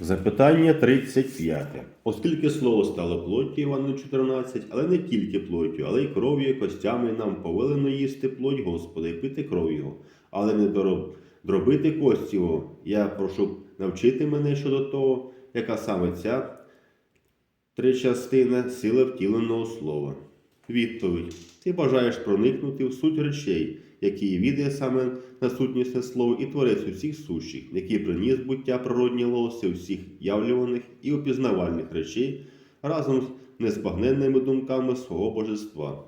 Запитання 35. Оскільки слово стало плоттю Івана 14, але не тільки плоттю, але й кров'ю і костями нам повелено їсти плоть Господа і пити кров Його, але не дробити кості Його. Я прошу навчити мене щодо того, яка саме ця тричастина сила втіленого слова. Відповідь. Ти бажаєш проникнути в суть речей, які відає саме насутнісне слово і творець усіх сущих, який приніс буття природні лоси всіх явлюваних і опізнавальних речей разом з незбагненними думками свого божества.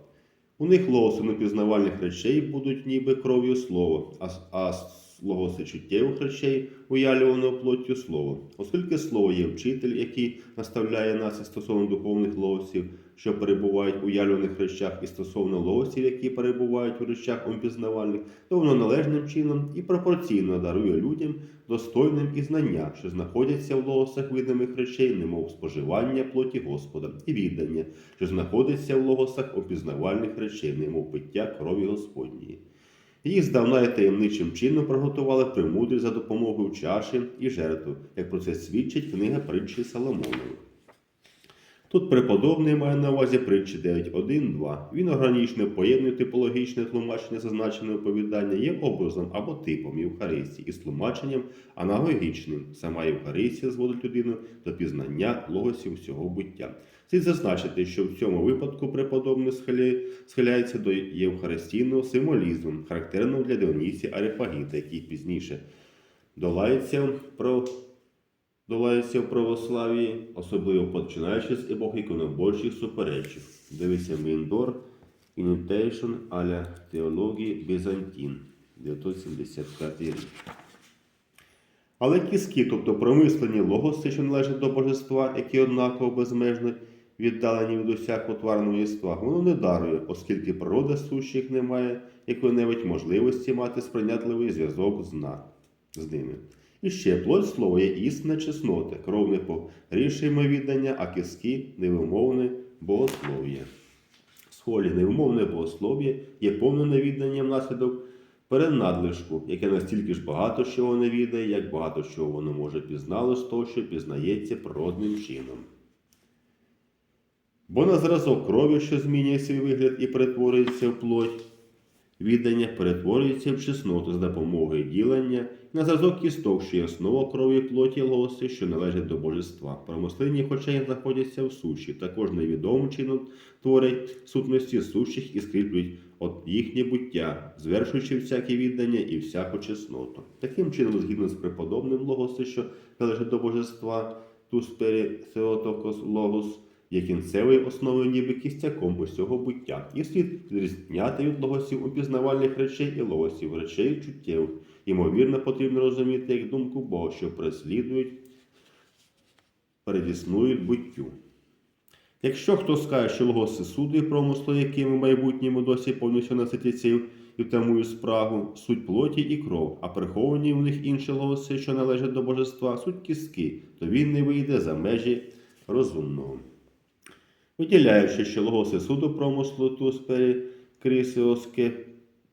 У них лоси непізнавальних речей будуть ніби кров'ю слова, а, а чуттєвих речей уявлювано плоттю слова. Оскільки слово є вчитель, який наставляє нас стосовно духовних логосів, що перебувають у уявлених речах, і стосовно логосів, які перебувають у речах опізнавальних, то воно належним чином і пропорційно дарує людям достойним і знання, що знаходяться в логосах видимих речей, немов споживання плоті Господа, і віддання, що знаходиться в логосах опізнавальних речей, немов пиття крові Господньої. Її здавна і таємничим чином приготували премудрі за допомогою чаші і жертв, як про це свідчить книга притчі Соломонових. Тут преподобний має на увазі притчі 9.1.2. Він органічно поєднує типологічне тлумачення зазначеного оповідання є образом або типом Євхаристії із тлумаченням аналогічним. Сама Євхаристія зводить людину до пізнання логосів всього буття. Слід зазначити, що в цьому випадку преподобний схиляється до євхаристійного символізму, характерного для Діонісія Арефагіта, який пізніше долається про долається в православії, особливо починаючи з епохи іконоборчих суперечок. Дивися Міндор, Imitation аля теології Бізантін, 975 рік. Але кіски, тобто промислені логоси, що належать до божества, які однаково безмежно віддалені від усякого тварного єства, воно не дарує, оскільки природа сущих не має якої-небудь можливості мати сприйнятливий зв'язок з ними. І ще плоть слова є істинна чеснота, кров не погрішуємо віддання, а киски невимовне богослов'я. Схолі невимовне богослов'я є повне невіддання внаслідок перенадлишку, яке настільки ж багато чого не відає, як багато чого воно може пізнало з того, що пізнається природним чином. Бо на зразок крові, що змінює свій вигляд і перетворюється в плоть, віддання перетворюється в чесноту з допомогою ділення, на зразок кісток, що є основа крові плоті лоси, що належать до божества. Промислинні хоча й знаходяться в суші, також невідомим чином творять сутності сущих і скріплюють от їхнє буття, звершуючи всяке віддання і всяку чесноту. Таким чином, згідно з преподобним логоси, що належить до божества, туспері Θεотокос Логос, є кінцевою основою ніби кістяком усього буття, і слід відрізняти від логосів упізнавальних речей і логосів, речей чуттєвих. Ймовірно, потрібно розуміти як думку Бога, що переслідують, передіснують буттю. Якщо хто скаже, що логоси суди і промисли, якими в майбутньому досі повністю наситяться і втамують спрагу, суть плоті і кров, а приховані в них інші логоси, що належать до божества, суть кістки, то він не вийде за межі розумного. Виділяючи, що логоси суду промислу туспері крисіоске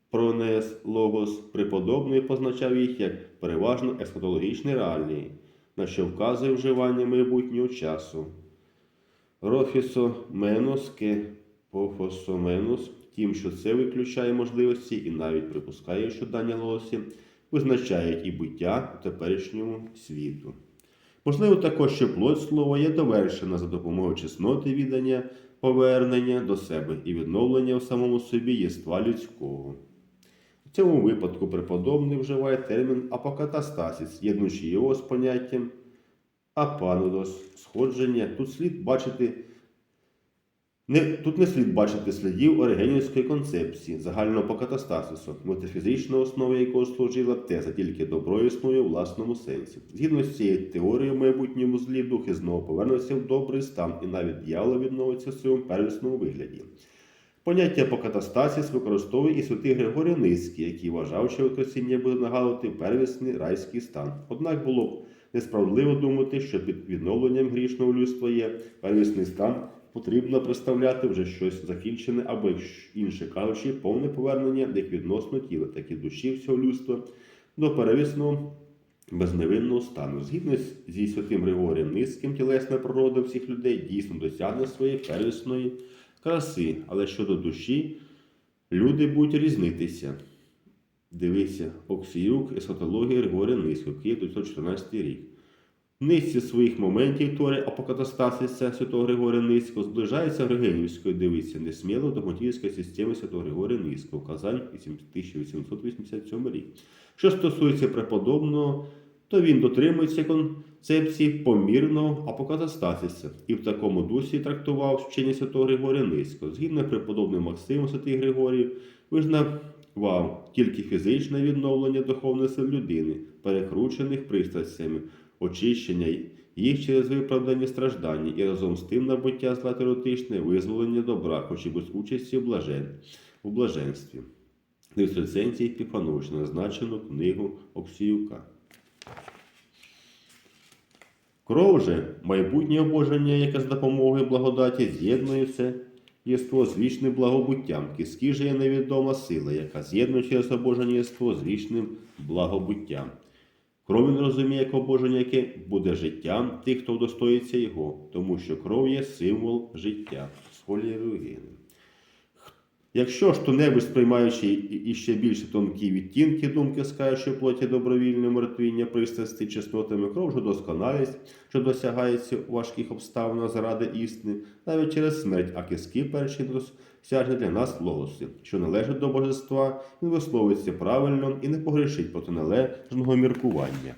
пронес логос преподобний позначав їх як переважно есхатологічні реалії, на що вказує вживання майбутнього часу. Рофісоменоске пофосоменос, тим, що це виключає можливості і навіть припускає, що дані логоси визначають і буття у теперішньому світу. Можливо, також, що плоть слова є довершена за допомогою чесноти віддання, повернення до себе і відновлення в самому собі єства людського. У цьому випадку преподобний вживає термін апокатастасіс, єднуючи його з поняттям апанудос, сходження. Тут слід бачити не, тут не слід бачити слідів оригенівської концепції загального покатастасису, метафізична основа якого служила теза тільки добро існує у власному сенсі. Згідно з цією теорією, в майбутньому злі духи знову повернуться в добрий стан і навіть дьявол відновиться в своєму первісному вигляді. Поняття покатастасіс використовує і святий Григорій Низький, який вважав, що Воскресіння буде нагадувати первісний райський стан. Однак було б несправедливо думати, що під відновленням грішного людства є первісний стан, потрібно представляти вже щось закінчене як інше кажучи, повне повернення як відносно тіла, так і душі всього людства до первісного безневинного стану. Згідно зі святим Григорієм Низьким, тілесна природа всіх людей дійсно досягне своєї первісної краси, але щодо душі люди будуть різнитися. Дивися, Оксіюк, есхатологія Григорія Низького, Київ 1914 рік. Низці своїх моментів тори апокатастасися святого Григорія Низького зближається Григорівської дивиться несміло до мотівської системи святого Григорія Низького, Казань 1887 рік. Що стосується преподобного, то він дотримується концепції помірного апокатастасися і в такому дусі трактував вчення святого Григорія Низького. Згідно преподобним Максимом Святий Григорій, визнавав тільки фізичне відновлення духовних сил людини, перекручених пристрастями, очищення їх через виправдані страждання і разом з тим набуття зла теоретичне визволення добра, хоч і без участі в, блажен... у блаженстві. Дивись рецензії назначену книгу Оксіюка. Кров же майбутнє обоження, яке з допомогою благодаті з'єднується єство з вічним благобуттям. Киски же є невідома сила, яка з'єднує через обоження єство з вічним благобуттям. Кров він розуміє як обоження, яке буде життям тих, хто удостоїться його, тому що кров є символ життя. Рюгини. Якщо ж хто-небудь сприймаючи і- і ще більше тонкі відтінки думки, скаже, плоті добровільне мертвіння пристрасті чеснотами кров вже досконалість, що досягається у важких обставинах заради істини, навіть через смерть, а киски перші досяжні для нас логоси, що належать до божества, він висловиться правильно і не погрішить проти належного міркування.